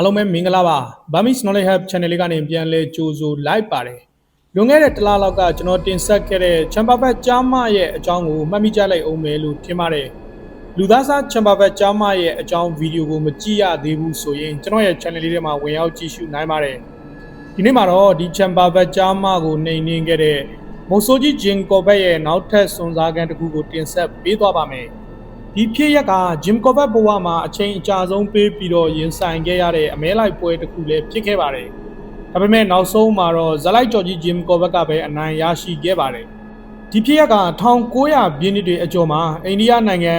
အားလုံးပဲမင်္ဂလာပါ Burmese Knowledge Hub Channel လေးကနေပြန်လဲကြိုးဆိုလိုက်ပါတယ်လွန်ခဲ့တဲ့တစ်လလောက်ကကျွန်တော်တင်ဆက်ခဲ့တဲ့ Chamber Bed ကျမ်းမရဲ့အကြောင်းကိုမှတ်မိကြလိုက်အောင်မယ်လို့ထင်ပါတယ်လူသားစား Chamber Bed ကျမ်းမရဲ့အကြောင်းဗီဒီယိုကိုမကြည့်ရသေးဘူးဆိုရင်ကျွန်တော်ရဲ့ channel လေးထဲမှာဝင်ရောက်ကြည့်ရှုနိုင်ပါတယ်ဒီနေ့မှာတော့ဒီ Chamber Bed ကျမ်းမကိုနှိမ်နင်းခဲ့တဲ့မုတ်ဆိုးကြီးဂျင်ကော်ဘက်ရဲ့နောက်ထပ်စွန်စားခန်းတစ်ခုကိုတင်ဆက်ပေးသွားပါမယ် ဒီဖြစ်ရက်ကဂျင်ကော့ဘတ်ဘဝမှာအချိန်အကြာဆုံးပေးပြီးတော့ရင်ဆိုင်ခဲ့ရတဲ့အမဲလိုက်ပွဲတစ်ခုလည်းဖြစ်ခဲ့ပါတယ်။ဒါပေမဲ့နောက်ဆုံးမှာတော့ဇလိုက်ကျော်ကြီးဂျင်ကော့ဘတ်ကပဲအနိုင်ရရှိခဲ့ပါတယ်။ဒီဖြစ်ရက်က1900ပြည့်နှစ်တွေအကျော်မှာအိန္ဒိယနိုင်ငံ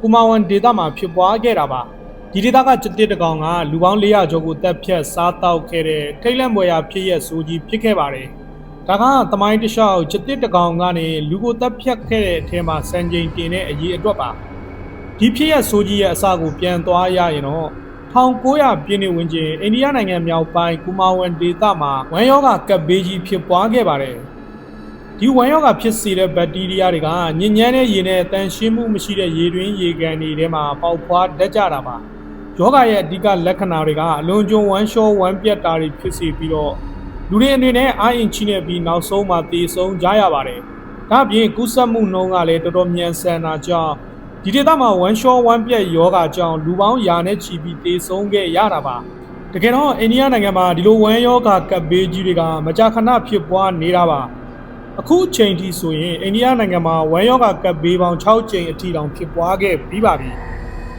ကူမာဝန်ဒေသမှာဖြစ်ပွားခဲ့တာပါ။ဒီဒေသကစစ်တစ်တကောင်ကလူပေါင်း400ကျော်ကိုတပ်ဖြတ်စားတောက်ခဲ့တဲ့ထိတ်လန့်ပွဲရာဖြစ်ရက်ဆိုကြီးဖြစ်ခဲ့ပါတယ်။ဒါကသမိုင်းတလျှောက်စစ်တစ်တကောင်ကနေလူကိုတပ်ဖြတ်ခဲ့တဲ့အထက်မှာစံချိန်တင်တဲ့အရေးအတွက်ပါ။ ဒီဖြစ်ရဆိုကြီးရဲ့အစကိုပြန်သွားရရင်တော့1900ပြည့်နှစ်ဝန်းကျင်အိန္ဒိယနိုင်ငံမြောက်ပိုင်းကူမာဝန်ဒေသမှာဝမ်ယောဂကပ်ဘေးကြီးဖြစ်ပွားခဲ့ပါတယ်။ဒီဝမ်ယောဂဖြစ်စေတဲ့ဘက်တီးရီးယားတွေကညဉ့်ညမ်းတဲ့ရေနဲ့တန်ရှင်းမှုမရှိတဲ့ရေတွင်းရေကန်တွေထဲမှာပေါက်ဖွားတတ်ကြတာပါ။ယောဂရဲ့အဓိကလက္ခဏာတွေကအလွန်ကျွံဝမ်းလျှောဝမ်းပြတ်တာတွေဖြစ်စေပြီးတော့လူတွေအနေနဲ့အာရင်ချီနေပြီးနောက်ဆုံးမှသေဆုံးကြရပါတယ်။ဒါ့အပြင်ကူးစက်မှုနှုန်းကလည်းတော်တော်မြန်ဆန်တာကြောင့် ဒီဒေသမှာဝမ်ရှောဝမ်ပြက်ယောဂကြောင့်လူပေါင်းယာနဲ့ချီပြီးတေဆုံးခဲ့ရတာပါတကယ်တော့အိန္ဒိယနိုင်ငံမှာဒီလိုဝမ်ယောဂကပ်ဘေးကြီးတွေကမကြာခဏဖြစ်ပွားနေတာပါအခုချိန်ထိဆိုရင်အိန္ဒိယနိုင်ငံမှာဝမ်ယောဂကပ်ဘေးပေါင်း6ကြိမ်အထိတောင်ဖြစ်ပွားခဲ့ပြီးပါပြီ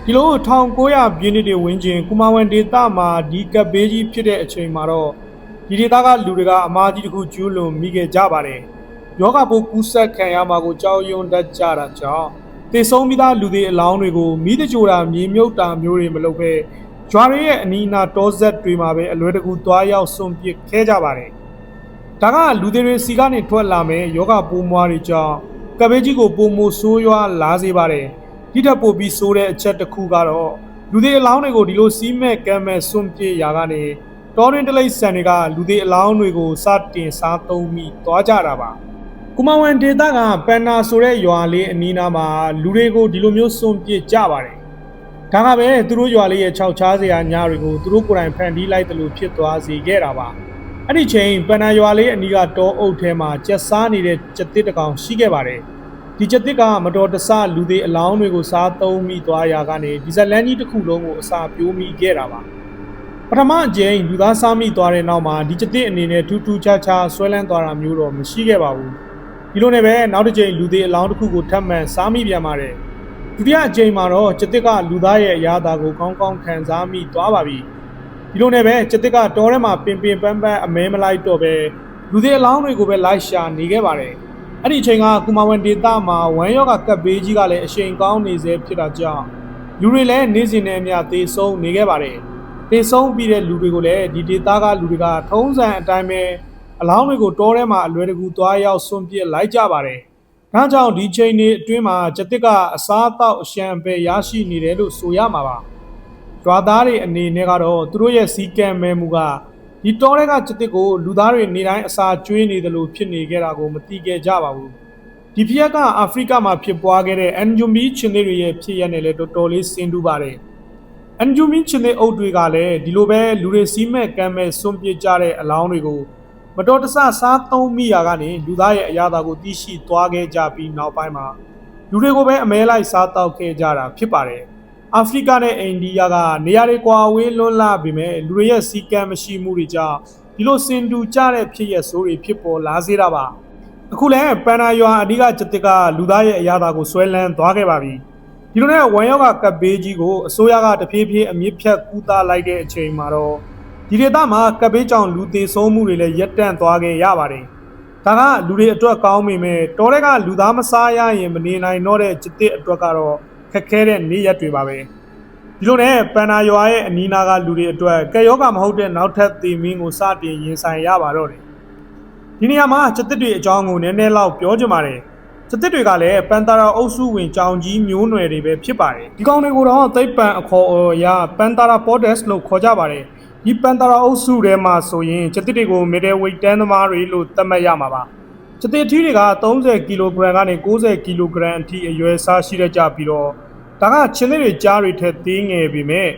ဒီလို1900ပြည့်နှစ်တွေဝန်းကျင်ကူမာဝန်ဒေသမှာဒီကပ်ဘေးကြီးဖြစ်တဲ့အချိန်မှာတော့ဒီဒေသကလူတွေကအမားကြီးတစ်ခုကျူးလွန်မိခဲ့ကြပါတယ်ယောဂပိုးကူးစက်ခံရမှာကိုကြောက်ရွံ့တတ်ကြတာကြောင့် တေဆုံးပြီးသားလူတွေအလောင်းတွေကိုမိတကြိုတာမြေမြုပ်တာမျိုးတွေမလုပ်ဘဲကြွားရဲရဲ့အနီးအနားတောဆက်တွေမှာပဲအလွယ်တကူသွားရောက်စွန့်ပစ်ခဲကြပါတယ်။ဒါကလူတွေတွေစီကနေထွက်လာမဲ့ယောဂပိုးမွားတွေကြောင့်ကပ်ဘေးကြီးကိုပုံမဆိုးရွားလာစေပါတယ်။ဒီထက်ပိုပြီးဆိုးတဲ့အချက်တစ်ခုကတော့လူတွေအလောင်းတွေကိုဒီလိုစီးမဲ့ကမ်းမဲ့စွန့်ပစ်ရာကနေတောရင်းတလိပ်ဆန်တွေကလူတွေအလောင်းတွေကိုစတင်စားသုံးပြီးသွားကြတာပါ။ ကုမဝန်ဒေတာကပန်နာဆိုတဲ့ရွာလေးအနီးနားမှာလူတွေကိုဒီလိုမျိုးစွန့်ပစ်ကြပါတယ်။ဒါကပဲသူတို့ရွာလေးရဲ့ခြောက်ချားစရာညတွေကိုသူတို့ကိုယ်တိုင်ဖန်တီးလိုက်တယ်လို့ဖြစ်သွားစေခဲ့တာပါ။အဲ့ဒီချိန်ပန်နာရွာလေးအနီးကတောအုပ်ထဲမှာကျက်စားနေတဲ့ကျက်တစ်တစ်ကောင်ရှိခဲ့ပါတယ်။ဒီကျက်တစ်ကမတော်တဆလူတွေအလောင်းတွေကိုစားသုံးမိသွားရာကနေဒီဇလန်ကြီးတစ်ခုလုံးကိုအစာပြိုးမိခဲ့တာပါ။ပထမအကြိမ်လူသားစားမိသွားတဲ့နောက်မှာဒီကျတစ်အနေနဲ့ထူးထူးခြားခြားဆွဲလန်းသွားတာမျိုးတော့မရှိခဲ့ပါဘူး ဒီလိုနဲ့ပဲနောက်တစ်ကြိမ်လူသေးအလောင်းတစ်ခုကိုထပ်မံစားမိပြန်ပါတယ်ဒုတိယအကြိမ်မှာတော့ကျတစ်ကလူသားရဲ့အရာသာကိုကောင်းကောင်းခံစားမိသွားပါပြီဒီလိုနဲ့ပဲကျတစ်ကတောထဲမှာပင်ပင်ပန်းပန်းအမဲမလိုက်တော့ပဲလူသေးအလောင်းတွေကိုပဲလိုက်ရှာနေခဲ့ပါတယ်အဲ့ဒီအချိန်ကကူမာဝန်ဒေတာမှာဝမ်ယောဂကပ်ဘေးကြီးကလည်းအရှိန်ကောင်းနေစေဖြစ်တာကြောင့်လူတွေလည်းနေ့စဉ်နဲ့အမျှသေဆုံးနေခဲ့ပါတယ်သေဆုံးပြီးတဲ့လူတွေကိုလည်းဒီဒေတာကလူတွေကထုံးစံအတိုင်းပဲ အလောင်းတွေကိုတောထဲမှာအလွယ်တကူသွားရောက်ဆွန့်ပစ်လိုက်ကြပါတယ်။ဒါကြောင့်ဒီချိန်တွေအတွင်းမှာကျတစ်ကအစားအသောက်အရှံပဲရရှိနေတယ်လို့ဆိုရမှာပါ။ကြွားသားတွေအနေနဲ့ကတော့သူတို့ရဲ့စီကံမဲမှုကဒီတောထဲကကျတစ်ကိုလူသားတွေနေတိုင်းအစာကျွေးနေတယ်လို့ဖြစ်နေကြတာကိုမသိခဲ့ကြပါဘူး။ဒီဖြစ်ရက်ကအာဖရိကမှာဖြစ်ပွားခဲ့တဲ့အန်ဂျူမီချင်းတွေရဲ့ဖြစ်ရနဲ့လည်းတော်တော်လေးဆင်တူပါတယ်။အန်ဂျူမီချင်းတွေအုပ်တွေကလည်းဒီလိုပဲလူတွေစီးမဲ့ကမ်းမဲ့ဆွန့်ပစ်ကြတဲ့အလောင်းတွေကို မတော်တဆစားသုံးမိရာကနေလူသားရဲ့အရာသာကိုသိရှိသွားခဲ့ကြပြီးနောက်ပိုင်းမှာလူတွေကိုပဲအမဲလိုက်စားတောက်ခဲ့ကြတာဖြစ်ပါတယ်။အာဖရိကနဲ့အိန္ဒိယကနေရာတွေကွာဝေးလွန်းလာပြီမဲ့လူတွေရဲ့စီကံမရှိမှုတွေကြောင့်ဒီလိုစင်တူကြတဲ့ဖြစ်ရဆိုးတွေဖြစ်ပေါ်လာစေတာပါ။အခုလည်းပန်နာရွာအဓိကကျတစ်ကလူသားရဲ့အရာသာကိုဆွဲလန်းသွားခဲ့ပါပြီ။ဒီလိုနဲ့ဝမ်ယောဂကပ်ဘေးကြီးကိုအစိုးရကတဖြည်းဖြည်းအမြင့်ဖြတ်ကူးသားလိုက်တဲ့အချိန်မှာတော့ ဒီဒေသမှာကပ်ဘေးကြောင့်လူသေးဆုံးမှုတွေလည်းရပ်တန့်သွားခဲ့ရပါတယ်။ဒါကလူတွေအတွက်ကောင်းပေမဲ့တောထဲကလူသားမစားရရင်မနေနိုင်တော့တဲ့จิตစ်အတွက်ကတော့ခက်ခဲတဲ့နေ့ရက်တွေပါပဲ။ဒီလိုနဲ့ပန်နာရွာရဲ့အနီးနားကလူတွေအတွက်ကက်ယောဂမဟုတ်တဲ့နောက်ထပ်သေမင်းကိုစတင်ရင်ဆိုင်ရပါတော့တယ်။ဒီနေရာမှာจิตစ်တွေအကြောင်းကိုနည်းနည်းလောက်ပြောချင်ပါတယ်။จิตစ်တွေကလည်းပန်တာရာအုပ်စုဝင်ကြောင်ကြီးမျိုးနွယ်တွေပဲဖြစ်ပါတယ်။ဒီကောင်တွေကိုတော့သိပ္ပံအခေါ်အရာပန်တာရာပေါ်ဒက်စ်လို့ခေါ်ကြပါတယ်။ ဒီပန်တာရာအုပ်စုထဲမှာဆိုရင်ကျတစ်တွေကိုမီဒယ်ဝိတ်တန်းသမားတွေလို့သတ်မှတ်ရမှာပါကျတစ်ထီးတွေက30ကီလိုဂရမ်ကနေ90ကီလိုဂရမ်အထိအရွယ်စားရှိတတ်ကြပြီးတော့ဒါကချင်းလေးတွေကြားတွေထက်သေးငယ်ပေမဲ့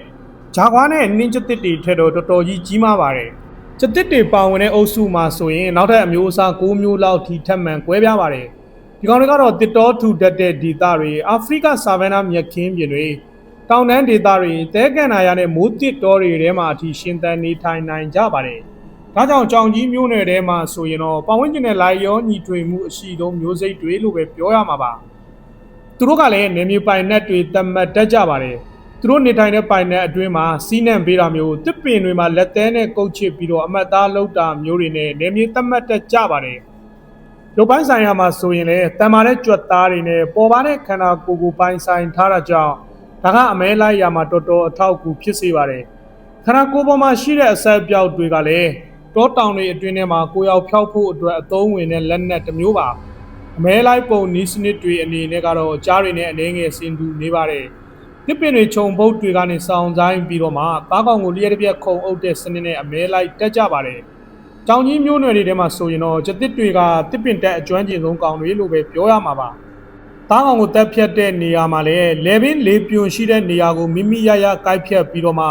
ဂျာကွာနဲ့နင်းကျတစ်တွေထက်တော့တော်တော်ကြီးကြီးမားပါတယ်ကျတစ်တွေပါဝင်တဲ့အုပ်စုမှာဆိုရင်နောက်ထပ်အမျိုးအစား၉မျိုးလောက်ထိထပ်မံကွဲပြားပါတယ်ဒီကောင်တွေကတော့တစ်တော်ထူတတ်တဲ့ဒေသတွေအာဖရိကဆာဗန်နာမြက်ခင်းပြင်တွေ တောင်တန်းဒေသတွေတဲကန်နာရနဲ့မိုးတစ်တော်တွေထဲမှာအထိရှင်သန်နေထိုင်နိုင်ကြပါတယ်ဒါကြောင့်ကြောင်ကြီးမျိုးနယ်ထဲမှာဆိုရင်တော့ပတ်ဝန်းကျင်နဲ့လိုက်ရောညီထွေမှုအရှိဆုံးမျိုးစိတ်တွေလို့ပဲပြောရမှာပါသူတို့ကလည်းနေမြေပိုင်နက်တွေတတ်မှတ်တတ်ကြပါတယ်သူတို့နေထိုင်တဲ့ပိုင်နက်အတွင်းမှာစီးနှံပေးတာမျိုးတစ်ပင်တွေမှာလက်သေးနဲ့ကုတ်ချစ်ပြီးတော့အမတ်သားလောက်တာမျိုးတွေနဲ့နေမြေတတ်မှတ်တတ်ကြပါတယ်ရုပ်ပိုင်းဆိုင်ရာမှာဆိုရင်လည်းတန်မာတဲ့ကြွက်သားတွေနဲ့ပေါ်ပါတဲ့ခန္ဓာကိုယ်ကိုပိုင်ဆိုင်ထားတာကြောင့် ဒါကအမဲလိုက်ရာမှာတော်တော်အထောက်အကူဖြစ်စေပါတယ်ခန္ဓာကိုယ်ပေါ်မှာရှိတဲ့အဆက်အပြောက်တွေကလည်းတောတောင်တွေအတွင်းထဲမှာကိုယ်ရောက်ဖျောက်ဖို့အတွက်အသုံးဝင်တဲ့လက်နက်တစ်မျိုးပါအမဲလိုက်ပုံနီးစနစ်တွေအနေနဲ့ကတော့ကြားတွေနဲ့အနေငယ်စင်တူနေပါတယ်တစ်ပင်တွေခြုံပုတ်တွေကနေစောင်းဆိုင်ပြီးတော့မှသားကောင်ကိုလျှက်တစ်ပြက်ခုံအုပ်တဲ့စနစ်နဲ့အမဲလိုက်တက်ကြပါတယ်။ကြောင်ကြီးမျိုးနွယ်တွေထဲမှာဆိုရင်တော့ကျတစ်တွေကတစ်ပင်တက်အကျွမ်းကျင်ဆုံးကောင်တွေလို့ပဲပြောရမှာပါ။ သားကောင်ကိုတက်ဖြတ်တဲ့နေရာမှာလည်းလေပင်လေးပြွန်ရှိတဲ့နေရာကိုမိမိရရကိုက်ဖြတ်ပြီးတော့မှ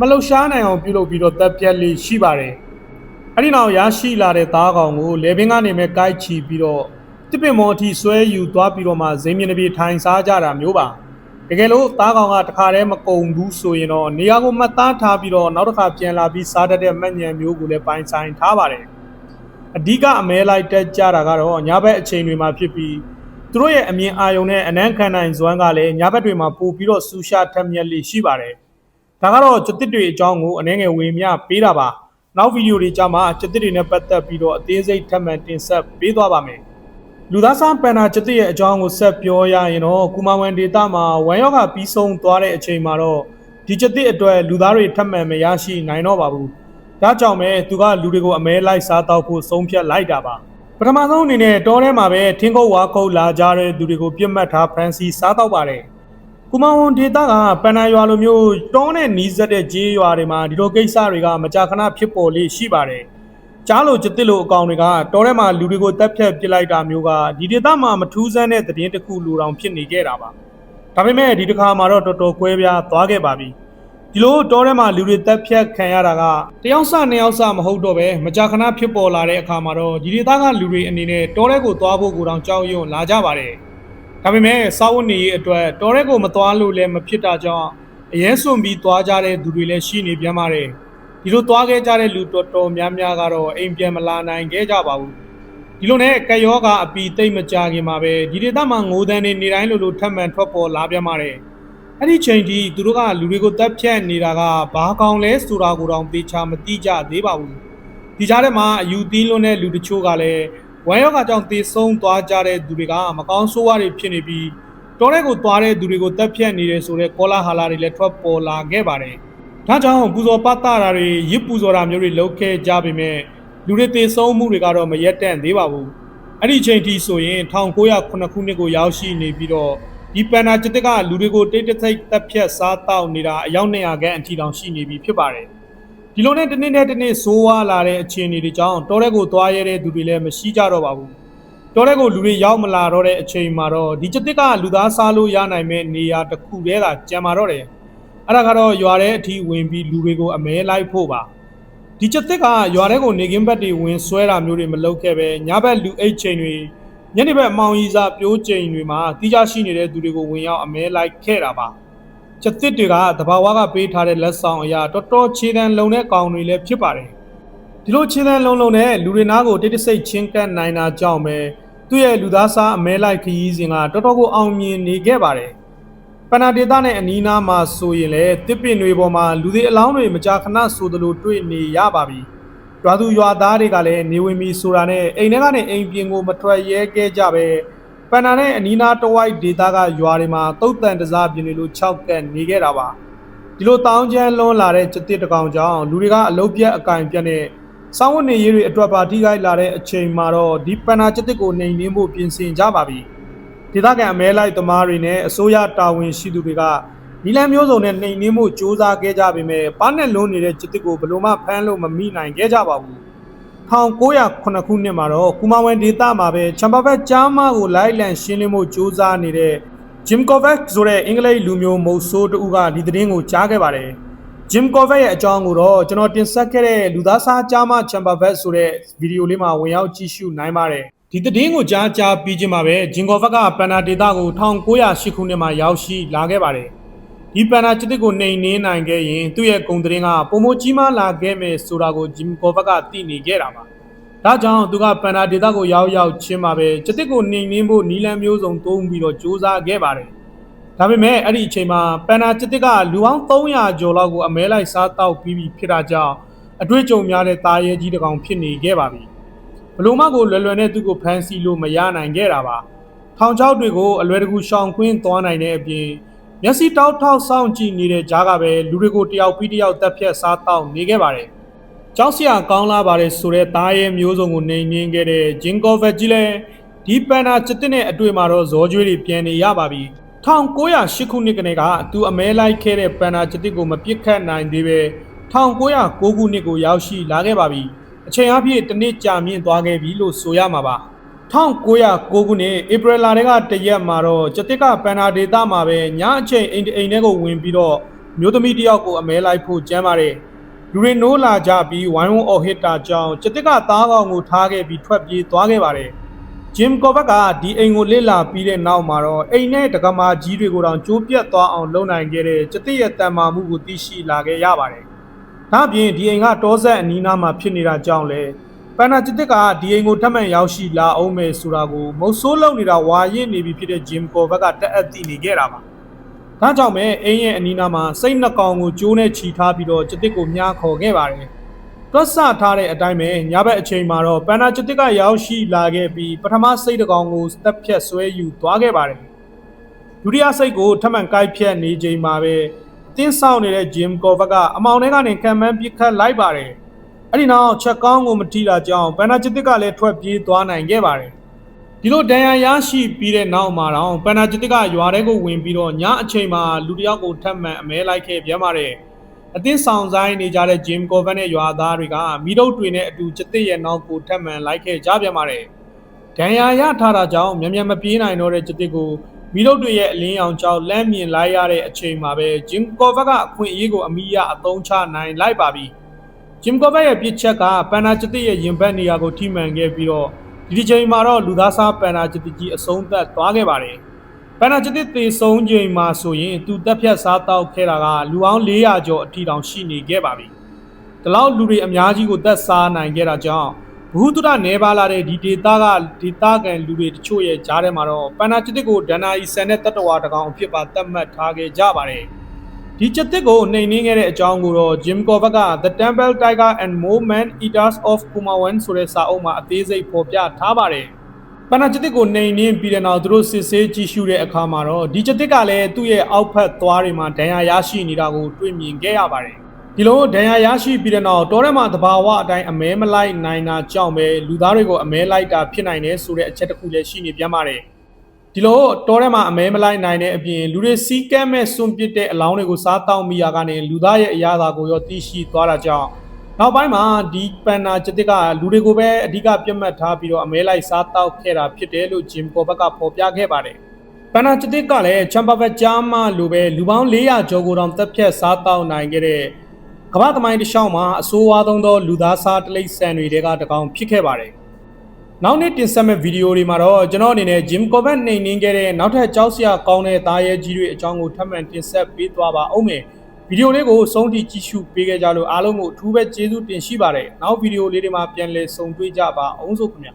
မလှုပ်ရှားနိုင်အောင်ပြုလုပ်ပြီးတော့တက်ဖြတ်လေးရှိပါတယ်။အဲဒီနောက်ရရှိလာတဲ့သားကောင်ကိုလေပင်ကနေမဲ့ကိုက်ချီပြီးတော့တစ်ပင်မော်အထိဆွဲယူသွားပြီးတော့မှဇိမ်းမြင်တစ်ပြေထိုင်စားကြတာမျိုးပါ။တကယ်လို့သားကောင်ကတခါတည်းမကုံဘူးဆိုရင်တော့နေရာကိုမှတ်သားထားပြီးတော့နောက်တစ်ခါပြန်လာပြီးစားတတ်တဲ့မှတ်ဉဏ်မျိုးကိုလည်းပိုင်ဆိုင်ထားပါတယ်။အဓိကအမဲလိုက်တက်ကြတာကတော့ညဘက်အချိန်တွေမှာဖြစ်ပြီး သူတို့ရဲ့အမြင်အာရုံနဲ့အနမ်းခံနိုင်စွမ်းကလည်းညဘက်တွေမှာပို့ပြီးတော့ဆူရှာထက်မြက်လေးရှိပါတယ်။ဒါကတော့ကျတစ်တွေအကြောင်းကိုအနည်းငယ်ဝေမျှပေးတာပါ။နောက်ဗီဒီယိုတွေကြမှာကျတစ်တွေနဲ့ပတ်သက်ပြီးတော့အသေးစိတ်ထပ်မံတင်ဆက်ပေးသွားပါမယ်။လူသားစားပန်နာကျတိရဲ့အကြောင်းကိုဆက်ပြောရရင်တော့ကူမာဝန်ဒေတာမှာဝမ်ရောဂါပြီးဆုံးသွားတဲ့အချိန်မှာတော့ဒီကျတိအတွက်လူသားတွေထပ်မံမရရှိနိုင်တော့ပါဘူး။ဒါကြောင့်ပဲသူကလူတွေကိုအမဲလိုက်စားတော့ဖို့ဆုံးဖြတ်လိုက်တာပါ။ပ ထမဆုံးအနေနဲ့တောထဲမှာပဲထင်းကုတ်ဝါခုတ်လာကြတဲ့သူတွေကိုပြစ်မှတ်ထားဖရန်စီစားတော့ပါတယ်။ကူမာဝန်ဒေတာကပန်နာရွာလိုမျိုးတောနဲ့နီးစပ်တဲ့ဂျေးရွာတွေမှာဒီလိုကိစ္စတွေကမကြာခဏဖြစ်ပေါ်လေးရှိပါတယ်။ကြားလို့ကျတစ်လို့အကောင်တွေကတောထဲမှာလူတွေကိုတက်ဖြတ်ပစ်လိုက်တာမျိုးကဒီဒေသမှာမထူးဆန်းတဲ့သတင်းတစ်ခုလိုတောင်ဖြစ်နေခဲ့တာပါဒါပေမဲ့ဒီတစ်ခါမှာတော့တော်တော်ကွဲပြားသွားခဲ့ပါပြီ ဒီလိုတောထဲမှာလူတွေတက်ဖြတ်ခံရတာကတယောက်စနှစ်ယောက်စမဟုတ်တော့ပဲမကြာခဏဖြစ်ပေါ်လာတဲ့အခါမှာတော့ဒီဒေသကလူတွေအနေနဲ့တောထဲကိုသွားဖို့ကိုတောင်ကြောက်ရွံ့လာကြပါတယ်ဒါပေမဲ့စာဝတ်နေရေးအတွက်တောထဲကိုမသွားလို့လည်းမဖြစ်တာကြောင့်အရင်စွန့်ပြီးသွားကြတဲ့သူတွေလည်းရှိနေပြန်ပါတယ်ဒီလိုသွားခဲ့ကြတဲ့လူတော်တော်များများကတော့အိမ်ပြန်မလာနိုင်ခဲ့ကြပါဘူးဒီလိုနဲ့ကယောကအပီတိတ်မကြခင်မှာပဲဒီဒေသမှာငိုးတန်းနေနေတိုင်းလိုလိုထပ်မံထွက်ပေါ်လာပြန်ပါတယ် အဲ့ဒီချိန်ကြီးသူတို့ကလူတွေကိုတပ်ဖြတ်နေတာကဘာကောင်လဲဆိုတာကိုတော့သေချာမသိကြသေးပါဘူးဒီကြားထဲမှာအယူသီးလွန်းတဲ့လူတချို့ကလည်းဝမ်ယောဂါကြောင့်သေဆုံးသွားကြတဲ့သူတွေကမကောင်းဆိုးဝါးတွေဖြစ်နေပြီးတောထဲကိုသွားတဲ့သူတွေကိုတပ်ဖြတ်နေတယ်ဆိုတဲ့ကောလာဟာလာတွေလည်းထွက်ပေါ်လာခဲ့ပါတယ်ဒါကြောင့်ပူဇော်ပတ်တာတာတွေရစ်ပူဇော်တာမျိုးတွေလုပ်ခဲ့ကြပေမဲ့လူတွေသေဆုံးမှုတွေကတော့မရက်တန့်သေးပါဘူးအဲ့ဒီချိန်ထိဆိုရင်1909ခုနှစ်ကိုရောက်ရှိနေပြီးတော့ ဒီပန်နာကျတစ်ကလူတွေကိုတိတ်တိတ်တက်ဖြတ်စားတောက်နေတာအယောက်200ခန့်အထိတောင်ရှိနေပြီဖြစ်ပါတယ်ဒီလိုနဲ့တစ်နေ့နဲ့တစ်နေ့ဆိုးဝါးလာတဲ့အခြေအနေတွေကြောင့်တောထဲကိုသွားရတဲ့သူတွေလည်းမရှိကြတော့ပါဘူးတောထဲကိုလူတွေရောက်မလာတော့တဲ့အချိန်မှာတော့ဒီကျတစ်ကလူသားစားလို့ရနိုင်မဲ့နေရာတစ်ခုတည်းသာကြံပါတော့တယ်အဲ့ဒါကတော့ရွာထဲအထိဝင်ပြီးလူတွေကိုအမဲလိုက်ဖို့ပါဒီချက်သစ်ကရွာထဲကိုနေကင်းဘက်တွေဝင်ဆွဲတာမျိုးတွေမလုပ်ခဲ့ပဲညဘက်လူအိတ်ချိန်တွေ ညနေဘက်အမောင်ကြီးစားပြိုးချိန်တွေမှာတီးကြရှိနေတဲ့သူတွေကိုဝင်ရောက်အမဲလိုက်ခဲ့တာပါချက်သစ်တွေကတဘာဝကပေးထားတဲ့လက်ဆောင်အရာတော်တော်ခြေတံလုံတဲ့ကောင်တွေလည်းဖြစ်ပါတယ်ဒီလိုခြေတံလုံလုံနဲ့လူတွေနားကိုတိတ်တဆိတ်ချင်းကပ်နိုင်တာကြောင့်ပဲသူ့ရဲ့လူသားစားအမဲလိုက်ခရီးစဉ်ကတော်တော်ကိုအောင်မြင်နေခဲ့ပါတယ်ပနာဒေတာနဲ့အနီးနားမှာဆိုရင်လေတစ်ပင်တွေပေါ်မှာလူတွေအလောင်းတွေမကြာခဏဆိုသလိုတွေ့နေရပါပြီ။ ရွာသူရွာသားတွေကလည်းနေဝင်ပြီဆိုတာနဲ့အိမ်ထဲကနေအိမ်ပြင်ကိုမထွက်ရဲခဲ့ကြပဲပနာနဲ့အနီးနားတဝိုက်ဒေတာကရွာတွေမှာတုတ်တန်တစားပြင်တွေလို၆ကက်နေခဲ့တာပါ။ဒီလိုတောင်းကျမ်းလွန်းလာတဲ့ကျတစ်တကောင်ကြောင့်လူတွေကအလုတ်ပြက်အကင်ပြက်နဲ့စောင်းဝတ်နေရေးတွေအတွက်ပါထိခိုက်လာတဲ့အချိန်မှာတော့ဒီပနာကျတစ်ကိုနှိမ်နင်းဖို့ပြင်ဆင်ကြပါပြီ။ဒေသခံအမဲလိုက်သမားတွေနဲ့အစိုးရတာဝန်ရှိသူတွေက နီလန်မျိုးစုံနဲ့နှိမ်နင်းမှုစ조사ခဲ့ကြပေမဲ့ပါနဲ့လုံးနေတဲ့จิตကိုဘယ်လိုမှဖမ်းလို့မမိနိုင်ခဲ့ကြပါဘူး1909ခုနှစ်မှာတော့ကူမာဝန်ဒေတာမှာပဲချမ်ပါဘက်ကျမ်းမာကိုလိုက်လံရှင်းလင်းမှုစ조사နေတဲ့ဂျင်ကိုဗက်ဆိုတဲ့အင်္ဂလိပ်လူမျိုးမုတ်ဆိုးတူကဒီသတင်းကိုကြားခဲ့ပါတယ် Jim Corbett ရဲ့အကြောင်းကိုတော့ကျွန်တော်တင်ဆက်ခဲ့တဲ့လူသားစားကြားမချမ်ဘာဘက်ဆိုတဲ့ဗီဒီယိုလေးမှာဝင်ရောက်ကြည့်ရှုနိုင်ပါတယ်ဒီသတင်းကိုကြားကြားပြီးချင်းမှာပဲ Jim Corbett ကပန်နာဒေတာကို1908ခုနှစ်မှာရောက်ရှိလာခဲ့ပါတယ် ဒီပန်နာချစ်တစ်ကိုနှိမ်နင်းနိုင်ခဲ့ရင်သူ့ရဲ့ဂုံသတင်းကပုံမကြီးမားလာခဲ့မယ်ဆိုတာကို Jim Corbett ကသိနေခဲ့တာပါဒါကြောင့်သူကပန်နာဒေတာကိုရောက်ရောက်ချင်းမှာပဲချစ်တစ်ကိုနှိမ်နင်းဖို့နီလန်မျိုးစုံသုံးပြီးတော့စူးစမ်းခဲ့ပါတယ်ဒါပေမဲ့အဲ့ဒီအချိန်မှာပန်နာချစ်တစ်ကလူပေါင်း300ကျော်လောက်ကိုအမဲလိုက်စားတောက်ပြီးပြီဖြစ်တာကြောင့်အတွေ့အကြုံများတဲ့တာရဲကြီးတစ်ကောင်ဖြစ်နေခဲ့ပါပြီဘလို့မကိုလွယ်လွယ်နဲ့သူ့ကိုဖမ်းဆီးလို့မရနိုင်ခဲ့တာပါထောင်ချောက်တွေကိုအလွယ်တကူရှောင်ခွင်းသွားနိုင်တဲ့အပြင် မျက်စိတောက်ထောက်စောင့်ကြည့်နေတဲ့ကြားကပဲလူတွေကိုတယောက်ပြီးတယောက်တက်ဖြတ်စားတောက်နေခဲ့ပါတယ်ကြောက်စရာကောင်းလာပါတယ်ဆိုတဲ့တာရဲမျိုးစုံကိုနှိမ်နင်းခဲ့တဲ့ဂျင်ကောဗက်ကြီးလည်းဒီပန်နာချစ်တဲ့အတွေ့မှာတော့ဇော်ကျွေးတွေပြန်နေရပါပြီ1908ခုနှစ်ကလေးကသူအမဲလိုက်ခဲ့တဲ့ပန်နာချစ်ကိုမပြစ်ခတ်နိုင်သေးပဲ1909ခုနှစ်ကိုရောက်ရှိလာခဲ့ပါပြီအချိန်အပြည့်တစ်နှစ်ကြာမြင့်သွားခဲ့ပြီလို့ဆိုရမှာပါ 1909ခုနှစ်ဧပြီလတည်းကတရက်မှာတော့ကျတစ်ကပန်နာဒေတာမှာပဲညအချိန်အိမ်အိမ်ထဲကိုဝင်ပြီးတော့မျိုးသမီးတယောက်ကိုအမဲလိုက်ဖို့ကြမ်းပါတယ်လူတွေနိုးလာကြပြီးဝိုင်းဝန်းအော်ဟစ်တာကြောင့်ကျတစ်ကသားကောင်ကိုထားခဲ့ပြီးထွက်ပြေးသွားခဲ့ပါတယ်ဂျင်ကောဘက်ကဒီအိမ်ကိုလစ်လာပြီးတဲ့နောက်မှာတော့အိမ်နဲ့တကမာကြီးတွေကိုတောင်ကျိုးပြတ်သွားအောင်လုပ်နိုင်ခဲ့တဲ့ကျတစ်ရဲ့တန်မာမှုကိုသိရှိလာခဲ့ရပါတယ်။ဒါ့အပြင်ဒီအိမ်ကတောဆက်အနီးနားမှာဖြစ်နေတာကြောင့်လေ ပန်နာကျတစ်ကဒီအိမ်ကိုထပ်မံရောက်ရှိလာအောင်မယ်ဆိုတာကိုမုတ်ဆိုးလုပ်နေတာဝါရင့်နေပြီဖြစ်တဲ့ဂျင်ကောဘက်ကတက်အပ်သိနေခဲ့တာပါ။ဒါကြောင့်ပဲအိမ်ရဲ့အနီးနားမှာစိတ်နှကောင်ကိုကျိုးနဲ့ချီထားပြီးတော့ကျတစ်ကိုမြားခေါ်ခဲ့ပါတယ်။တွက်ဆထားတဲ့အတိုင်းပဲညဘက်အချိန်မှာတော့ပန်နာချစ်တစ်ကရောက်ရှိလာခဲ့ပြီးပထမစိတ်တကောင်ကိုစတက်ဖြတ်ဆွဲယူသွားခဲ့ပါတယ်ဒုတိယစိတ်ကိုထပ်မံကိုက်ဖြတ်နေချိန်မှာပဲတင်းဆောင်နေတဲ့ဂျင်ကောဗက်ကအမောင်ထဲကနေခံမှန်းပစ်ခတ်လိုက်ပါတယ် အဲ့ဒီနောက်ချက်ကောင်းကိုမတီးတာကြောင့်ပန်နာချစ်တစ်ကလည်းထွက်ပြေးသွားနိုင်ခဲ့ပါတယ်ဒီလိုဒဏ်ရာရရှိပြီးတဲ့နောက်မှာတော့ပန်နာချစ်တစ်ကရွာထဲကိုဝင်ပြီးတော့ညအချိန်မှာလူတယောက်ကိုထပ်မံအမဲလိုက်ခဲ့ပြန်ပါတယ်အသင်းဆောင်ဆိုင်နေကြတဲ့ဂျင်ကောဗန်နဲ့ရွာသားတွေကမိတို့တွေနဲ့အတူကျတစ်ရဲ့နောက်ကိုထပ်မံလိုက်ခဲ့ကြပြန်ပါတယ်။ဒဏ်ရာရထားတာကြောင့်မြန်မြန်မပြေးနိုင်တော့တဲ့ကျတစ်ကိုမိတို့တွေရဲ့အလင်းရောင်ကြောင့်လမ်းမြင်လိုက်ရတဲ့အချိန်မှာပဲဂျင်ကောဗတ်ကအခွင့်အရေးကိုအမိရအသုံးချနိုင်လိုက်ပါပြီ။ ဂျင်ကောဗတ်ရဲ့ပြစ်ချက်ကပန်နာကျတစ်ရဲ့ရင်ဘတ်နေရာကိုထိမှန်ခဲ့ပြီးတော့ဒီဒီချိန်မှာတော့လူသားစားပန်နာကျတစ်ကြီးအဆုံးသတ်သွားခဲ့ပါတယ်။ပန်နာချစ်တေဆုံးချိန်မှာဆိုရင်သူတက်ဖြတ်စားတောက်ခဲ့တာကလူအောင်400ကျော်အထိတောင်ရှိနေခဲ့ပါပြီ။ဒီလောက်လူတွေအများကြီးကိုတက်စားနိုင်ခဲ့တာကြောင့်ဘ ഹു တုဒနေပါလာတဲ့ဒီဒေတာကဒေတာကန်လူတွေတချို့ရဲ့ကြားထဲမှာတော့ပန်နာချစ်ကိုဒဏ္ဍာရီဆန်တဲ့တတဝါတကောင်အဖြစ်ပါသတ်မှတ်ထားခဲ့ကြပါတယ်။ ဒီချက်တစ်ကိုနှိမ်နင်းခဲ့တဲ့အကြောင်းကိုတော့ Jim Corbett က The Temple Tiger and More Man Eaters of Kumawan ဆိုတဲ့စာအုပ်မှာအသေးစိတ်ဖော်ပြထားပါတယ်။ပနာချစ်တစ်ကိုနှိမ်နှင်းပြီးတဲ့နောက်သူတို့စစ်ဆေးကြည့်ရှုတဲ့အခါမှာတော့ဒီချစ်တစ်ကလည်းသူ့ရဲ့အောက်ဖက်သွားတွေမှာဒဏ်ရာရရှိနေတာကိုတွေ့မြင်ခဲ့ရပါတယ်ဒီလိုဒဏ်ရာရရှိပြီးတဲ့နောက်တောထဲမှာတဘာဝအတိုင်းအမဲမလိုက်နိုင်တာကြောင့်ပဲလူသားတွေကိုအမဲလိုက်တာဖြစ်နိုင်တယ်ဆိုတဲ့အချက်တစ်ခုလည်းရှိနေပြန်ပါတယ် ဒီလိုတောထဲမှာအမဲမလိုက်နိုင်တဲ့အပြင်လူတွေစီးကမ်းမဲ့စွန့်ပစ်တဲ့အလောင်းတွေကိုစားတောင်းမိရကနေလူသားရဲ့အရာသာကိုရောသိရှိသွားတာကြောင့်နောက်ပိုင်းမှာဒီပန်နာကျတစ်ကလူတွေကိုပဲအဓိကပြတ်မှတ်ထားပြီးတော့အမဲလိုက်စားတောက်ခဲ့တာဖြစ်တယ်လို့ဂျင်ပေါ်ဘက်ကဖော်ပြခဲ့ပါတယ်။ပန်နာကျတစ်ကလည်းချမ်ပါဘက်ကြားမှလိုပဲလူပေါင်း400ကျော်ကိုတောင်တက်ဖြတ်စားတောက်နိုင်ခဲ့တဲ့ကမ္ဘာသမိုင်းတစ်လျှောက်မှာအဆိုးဝါးဆုံးသောလူသားစားတလိပ်ဆန်တွေကတကောင်ဖြစ်ခဲ့ပါတယ်။ နောက်နေ့တင်ဆက်မဲ့ဗီဒီယိုတွေမှာတော့ကျွန်တော်အနေနဲ့ Jim Corbett နှိမ်နင်းခဲ့တဲ့နောက်ထပ်ကြောက်စရာကောင်းတဲ့သားရဲကြီးတွေအကြောင်းကိုထပ်မံတင်ဆက်ပေးသွားပါအောင်မယ်။ဗီဒီယိုလေးကိုဆုံးထိကြည့်ရှုပေးခဲ့ကြလို့အားလုံးကိုအထူးပဲကျေးဇူးတင်ရှိပါတယ်နောက်ဗီဒီယိုလေးတွေမှာပြန်လည်ဆုံတွေ့ကြပါအောင်စို့ခင်ဗျာ